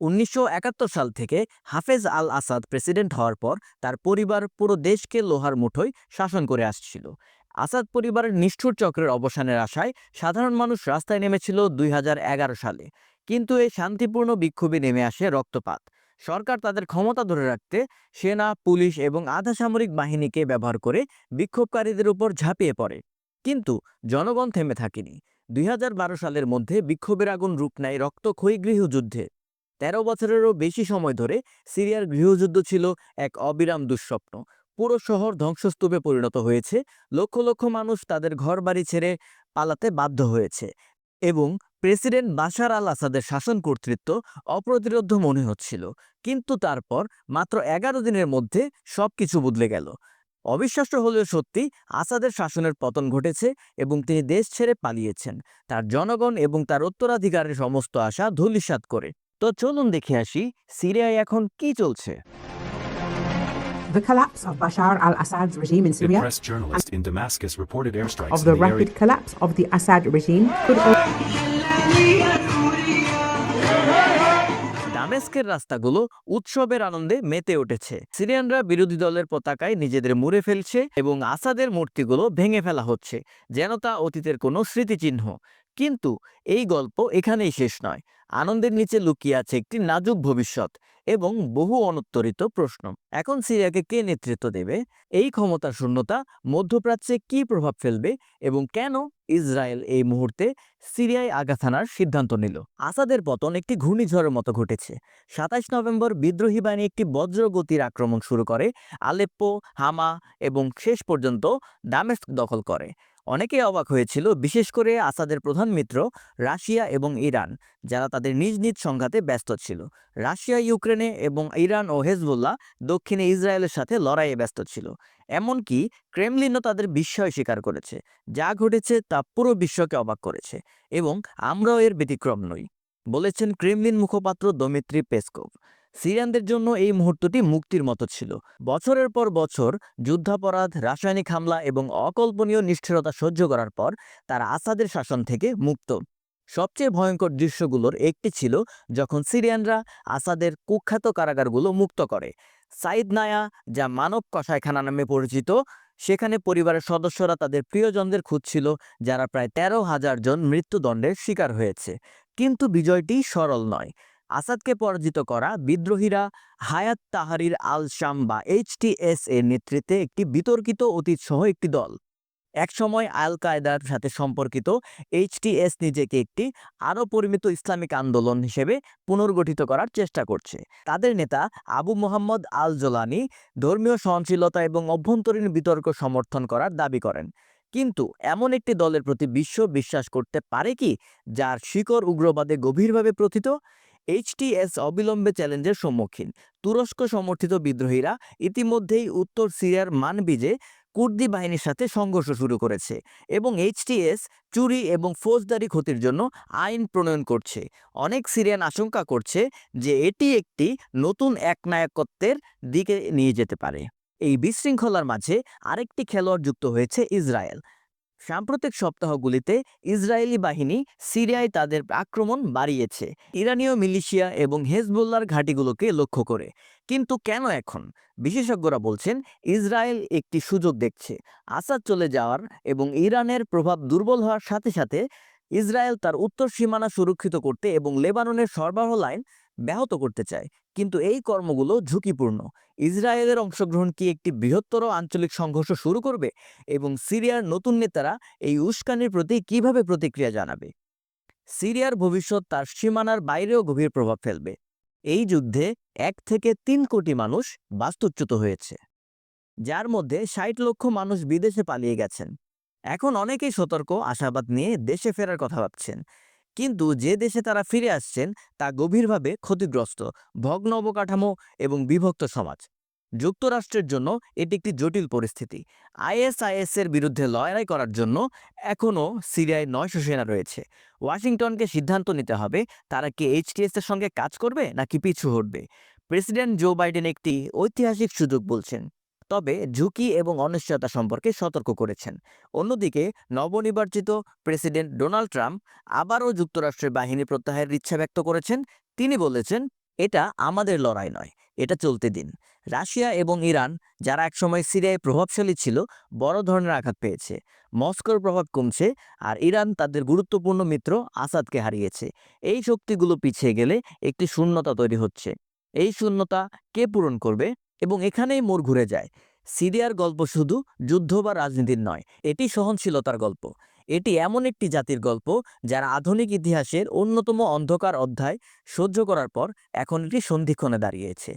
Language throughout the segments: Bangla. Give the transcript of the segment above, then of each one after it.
উনিশশো একাত্তর সাল থেকে হাফেজ আল আসাদ প্রেসিডেন্ট হওয়ার পর তার পরিবার পুরো দেশকে লোহার মুঠোয় শাসন করে আসছিল। আসাদ পরিবারের নিষ্ঠুর চক্রের অবসানের আশায় সাধারণ মানুষ রাস্তায় নেমেছিল দুই হাজার এগারো সালে। কিন্তু এই শান্তিপূর্ণ বিক্ষোভে নেমে আসে রক্তপাত। সরকার তাদের ক্ষমতা ধরে রাখতে সেনা, পুলিশ এবং আধা সামরিক বাহিনীকে ব্যবহার করে বিক্ষোভকারীদের উপর ঝাঁপিয়ে পড়ে। কিন্তু জনগণ থেমে থাকেনি। দুই হাজার বারো সালের মধ্যে বিক্ষোভের আগুন রূপ নেয় রক্তক্ষয়ী গৃহযুদ্ধে। তেরো বছরেরও বেশি সময় ধরে সিরিয়ার গৃহযুদ্ধ ছিল এক অবিরাম দুঃস্বপ্ন। পুরো শহর ধ্বংসস্তূপে পরিণত হয়েছে। লক্ষ লক্ষ মানুষ তাদের ঘর বাড়ি ছেড়ে পালাতে বাধ্য হয়েছে এবং প্রেসিডেন্ট বাশার আল আসাদের শাসন কর্তৃত্ব অপ্রতিরোধ্য মনে হচ্ছিল। কিন্তু তারপর মাত্র এগারো দিনের মধ্যে সবকিছু বদলে গেল। অবিশ্বাস্য হলেও সত্যি আসাদের শাসনের পতন ঘটেছে এবং তিনি দেশ ছেড়ে পালিয়েছেন। তার জনগণ এবং তার উত্তরাধিকারের সমস্ত আশা ধূলিসাৎ করে। তো চলুন দেখে আসি সিরিয়ায় এখন কি চলছে The collapse of Bashar al Assad's regime in A Syria press journalist in Damascus reported airstrikes of the the area. collapse of the Assad regime could also দামেস্কের রাস্তাগুলো উৎসবের আনন্দে মেতে উঠেছে সিরিয়ানরা বিরোধী দলের পতাকায় নিজেদের মুড়ে ফেলছে এবং আসাদের মূর্তিগুলো ভেঙে ফেলা হচ্ছে যেন তা অতীতের কোনো স্মৃতিচিহ্ন কিন্তু এই গল্প এখানেই শেষ নয়। আনন্দের নিচে লুকিয়ে আছে একটি নাজুক ভবিষ্যৎ এবং বহু অনুত্তরিত প্রশ্ন। এখন সিরিয়াকে কে নেতৃত্ব দেবে? এই ক্ষমতার শূন্যতা মধ্যপ্রাচ্যে কি প্রভাব ফেলবে? এবং কেন ইসরায়েল এই মুহূর্তে সিরিয়ায় আঘাত সিদ্ধান্ত নিল? আসাদের পতন একটি ঘূর্ণিঝড়ের মতো ঘটেছে। সাতাইশ নভেম্বর বিদ্রোহী বাহিনী একটি বজ্রগতির আক্রমণ শুরু করে, আলেপ্পো, হামা এবং শেষ পর্যন্ত দামেস্ক দখল করে। অনেকেই অবাক হয়েছিল, বিশেষ করে আসাদের প্রধান মিত্র রাশিয়া এবং ইরান, যারা তাদের নিজ নিজ সংঘাতে ব্যস্ত ছিল। রাশিয়া, ইউক্রেনে এবং ইরান ও হেজবুল্লাহ দক্ষিণে ইসরায়েলের সাথে লড়াইয়ে ব্যস্ত ছিল। এমনকি ক্রেমলিনও তাদের বিস্ময় স্বীকার করেছে। যা ঘটেছে তা পুরো বিশ্বকে অবাক করেছে এবং আমরাও এর ব্যতিক্রম নই, বলেছেন ক্রেমলিন মুখপাত্র দমিত্রি পেসকোভ। সিরিয়ানদের জন্য এই মুহূর্তটি মুক্তির মতো ছিল। বছরের পর বছর যুদ্ধাপরাধ, রাসায়নিক হামলা এবং অকল্পনীয় নিষ্ঠুরতা সহ্য করার পর তারা আসাদের শাসন থেকে মুক্ত। সবচেয়ে ভয়ঙ্কর দৃশ্যগুলোর একটি ছিল যখন সিরিয়ানরা আসাদের কুখ্যাত কারাগারগুলো মুক্ত করে। সাইদ নায়া, যা মানব কষাইখানা নামে পরিচিত, সেখানে পরিবারের সদস্যরা তাদের প্রিয়জনদের খুঁজছিল, যারা প্রায় তেরো হাজার জন মৃত্যুদণ্ডের শিকার হয়েছে। কিন্তু বিজয়টি সরল নয়। আসাদকে পরাজিত করা বিদ্রোহীরা হায়াত তাহারির আল শাম বা এইচটিএস এর নেতৃত্বে একটি বিতর্কিত অতীত সহ একটি দল। একসময় আল কায়দার সাথে সম্পর্কিত এইচটিএস নিজেকে একটি আরও পরিমিত ইসলামিক আন্দোলন হিসেবে পুনর্গঠিত করার চেষ্টা করছে। তাদের নেতা আবু মোহাম্মদ আল জোলানি ধর্মীয় সহনশীলতা এবং অভ্যন্তরীণ বিতর্ক সমর্থন করার দাবি করেন। কিন্তু এমন একটি দলের প্রতি বিশ্ব বিশ্বাস করতে পারে কি, যার শিকড় উগ্রবাদে গভীরভাবে প্রথিত? এইচটিএস অবিলম্বে চ্যালেঞ্জের সম্মুখীন। তুরস্ক সমর্থিত বিদ্রোহীরা ইতিমধ্যেই উত্তর সিরিয়ার মানবিজে কুর্দি বাহিনীর সাথে সংঘর্ষ শুরু করেছে এবং এইচটিএস চুরি এবং ফৌজদারি ক্ষতির জন্য আইন প্রণয়ন করছে। অনেক সিরিয়ান আশঙ্কা করছে যে এটি একটি নতুন একনায়কত্বের দিকে নিয়ে যেতে পারে। এই বিশৃঙ্খলার মাঝে আরেকটি খেলোয়াড় যুক্ত হয়েছে ইসরায়েল। সাম্প্রতিক সপ্তাহগুলিতে ইসরায়েলি বাহিনী সিরিয়ায় তাদের আক্রমণ বাড়িয়েছে। ইরানীয় মিলিশিয়া এবং হেজবুল্লার ঘাঁটিগুলোকে লক্ষ্য করে। কিন্তু কেন এখন? বিশেষজ্ঞরা বলছেন, ইসরায়েল একটি সুযোগ দেখছে। আসাদ চলে যাওয়ার এবং ইরানের প্রভাব দুর্বল হওয়ার সাথে সাথে ইসরায়েল তার উত্তর সীমানা সুরক্ষিত করতে এবং লেবাননের সরবরাহ লাইন ব্যাহত করতে চায়। কিন্তু এই কর্মগুলো ঝুঁকিপূর্ণ। ইসরায়েলের অংশগ্রহণ কি একটি বৃহত্তর আঞ্চলিক সংঘর্ষ শুরু করবে? এবং সিরিয়ার নতুন নেতারা এই উস্কানির প্রতি কীভাবে প্রতিক্রিয়া জানাবে? সিরিয়ার ভবিষ্যৎ তার সীমানার বাইরেও গভীর প্রভাব ফেলবে। এই যুদ্ধে এক থেকে তিন কোটি মানুষ বাস্তুচ্যুত হয়েছে। যার মধ্যে ষাট লক্ষ মানুষ বিদেশে পালিয়ে গেছেন। এখন অনেকেই সতর্ক, আশাবাদ নিয়ে দেশে ফেরার কথা ভাবছেন। কিন্তু যে দেশে তারা ফিরে আসছেন, তা গভীরভাবে ক্ষতিগ্রস্ত, ভগ্ন অবকাঠামো এবং বিভক্ত সমাজ। যুক্তরাষ্ট্রের জন্য এটি একটি জটিল পরিস্থিতি। আইএসআইএস এর বিরুদ্ধে লড়াই করার জন্য এখনও সিরিয়ায় নয়শো সেনা রয়েছে। ওয়াশিংটনকে সিদ্ধান্ত নিতে হবে, তারা কি এইচটিএস এর সঙ্গে কাজ করবে নাকি পিছু হটবে? প্রেসিডেন্ট জো বাইডেন একটি ঐতিহাসিক সুযোগ বলছেন। তবে ঝুঁকি এবং অনিশ্চয়তা সম্পর্কে সতর্ক করেছেন। অন্যদিকে, নবনির্বাচিত প্রেসিডেন্ট ডোনাল্ড ট্রাম্প আবারও যুক্তরাষ্ট্রের বাহিনী প্রত্যাহারের ইচ্ছা ব্যক্ত করেছেন। তিনি বলেছেন, এটা আমাদের লড়াই নয়, এটা চলতে দিন। রাশিয়া এবং ইরান, যারা একসময় সিরিয়ায় প্রভাবশালী ছিল, বড় ধরনের আঘাত পেয়েছে। মস্কোর প্রভাব কমছে আর ইরান তাদের গুরুত্বপূর্ণ মিত্র আসাদকে হারিয়েছে। এই শক্তিগুলো পিছিয়ে গেলে একটি শূন্যতা তৈরি হচ্ছে। এই শূন্যতা কে পূরণ করবে? এবং এখানেই মোর ঘুরে যায়। সিরিয়ার গল্প শুধু যুদ্ধ বা রাজনীতির নয়, এটি সহনশীলতার গল্প। এটি এমন একটি জাতির গল্প, যারা আধুনিক ইতিহাসের অন্যতম অন্ধকার অধ্যায় সহ্য করার পর এখন এটি সন্ধিক্ষণে দাঁড়িয়েছে।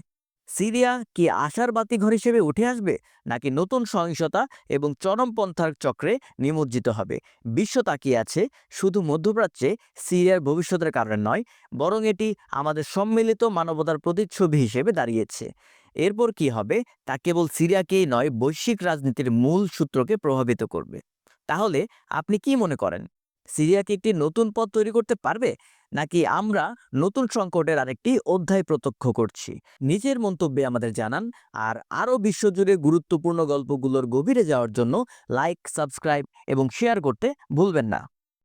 সিরিয়া কি আশার বাতিঘর হিসেবে উঠে আসবে, নাকি নতুন সহিংসতা এবং চরমপন্থার চক্রে নিমজ্জিত হবে? বিশ্ব তাকিয়ে আছে, শুধু মধ্যপ্রাচ্যে সিরিয়ার ভবিষ্যতের কারণে নয়, বরং এটি আমাদের সম্মিলিত মানবতার প্রতিচ্ছবি হিসেবে দাঁড়িয়েছে। এরপর কি হবে? তা কেবল সিরিয়াকেই নয়, বৈশ্বিক রাজনীতির মূল সূত্রকে প্রভাবিত করবে। তাহলে আপনি কি মনে করেন? সিরিয়া কি একটি নতুন পথ তৈরি করতে পারবে? নাকি আমরা নতুন সংকটের আরেকটি অধ্যায় প্রত্যক্ষ করছি? নিজের মন্তব্যে আমাদের জানান আর আরও বিশ্বজুড়ে গুরুত্বপূর্ণ গল্পগুলোর গভীরে যাওয়ার জন্য লাইক, সাবস্ক্রাইব এবং শেয়ার করতে ভুলবেন না।